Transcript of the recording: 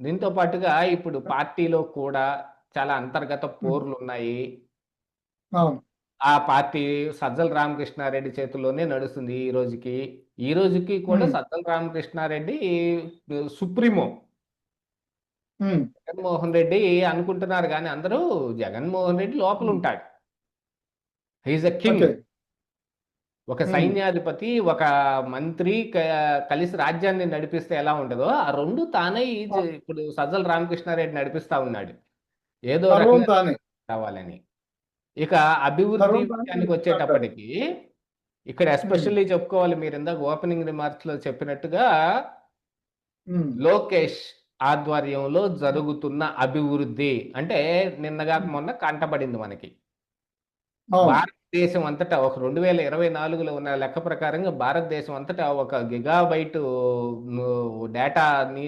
దీంతో పాటుగా ఇప్పుడు పార్టీలో కూడా చాలా అంతర్గత పోర్లు ఉన్నాయి ఆ పార్టీ సజ్జల రామకృష్ణారెడ్డి చేతుల్లోనే నడుస్తుంది ఈ రోజుకి. ఈ రోజుకి కూడా సజ్జల రామకృష్ణారెడ్డి సుప్రీమో. జగన్మోహన్ రెడ్డి అనుకుంటున్నారు కానీ అందరూ జగన్మోహన్ రెడ్డి లోపల ఉంటాడు హీజ్ అ కింగ్ ఒక సైన్యాధిపతి ఒక మంత్రి కలిసి రాజ్యాన్ని నడిపిస్తే ఎలా ఉంటుందో ఆ రెండు తానే. ఇప్పుడు సజ్జల రామకృష్ణారెడ్డి నడిపిస్తా ఉన్నాడు. ఏదో కావాలని ఇక అభివృద్ధి విషయానికి వచ్చేటప్పటికి ఇక్కడ ఎస్పెషల్లీ చెప్పుకోవాలి మీరు ఇందాక ఓపెనింగ్ రిమార్క్స్లో చెప్పినట్టుగా లోకేష్ ఆధ్వర్యంలో జరుగుతున్న అభివృద్ధి అంటే నిన్నగాక ఉమ్, మొన్న కంటపడింది మనకి. భారతదేశం అంతటా ఒక రెండు వేల ఇరవై నాలుగులో ఉన్న లెక్క ప్రకారంగా భారతదేశం అంతటా ఒక గిగాబైట్ డేటాని